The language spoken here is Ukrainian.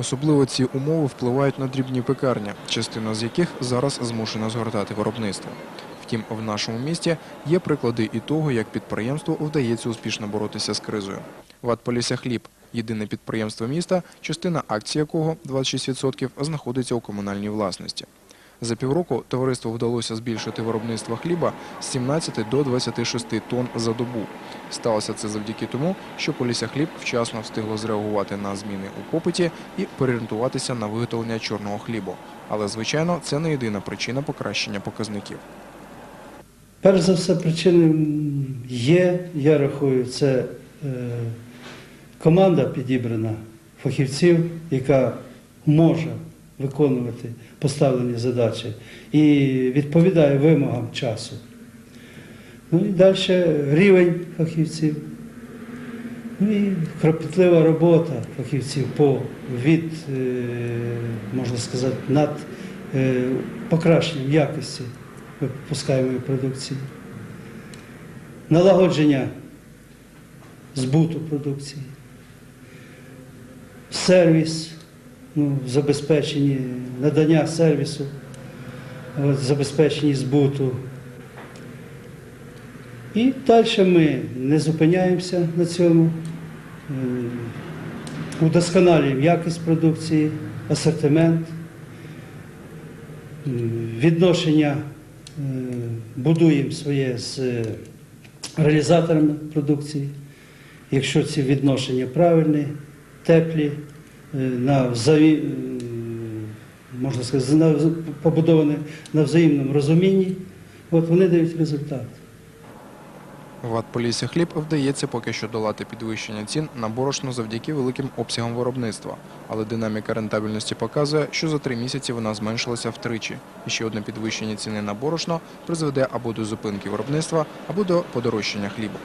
Особливо ці умови впливають на дрібні пекарні, частина з яких зараз змушена згортати виробництво. Втім, в нашому місті є приклади і того, як підприємству вдається успішно боротися з кризою. В «Полісся Хліб – єдине підприємство міста, частина акцій якого, 26%, знаходиться у комунальній власності. За півроку товариству вдалося збільшити виробництво хліба з 17 до 26 тонн за добу. Сталося це завдяки тому, що Полісся Хліб вчасно встигло зреагувати на зміни у попиті і переорієнтуватися на виготовлення чорного хлібу. Але, звичайно, це не єдина причина покращення показників. Перш за все, причини є, я рахую, це е, команда підібрана фахівців, яка може виконувати поставлені задачі і відповідає вимогам часу. Ну і далі рівень фахівців. Ну і кропітлива робота фахівців по від, е, можна сказати, над е, покращенням якості випускаємої продукції, налагодження збуту продукції, сервіс, ну, забезпечені, надання сервісу, от, забезпечені збуту. І далі ми не зупиняємося на цьому, е, удосконалюємо якість продукції, асортимент, відношення е, будуємо своє з е, реалізаторами продукції. Якщо ці відношення правильні, теплі, е, на взаї... е, можна сказати, на... побудовані на взаємному розумінні, от вони дають результат. ВАТ «Полісся Хліб вдається поки що долати підвищення цін на борошно завдяки великим обсягам виробництва. Але динаміка рентабельності показує, що за три місяці вона зменшилася втричі. І ще одне підвищення ціни на борошно призведе або до зупинки виробництва, або до подорожчання хлібу.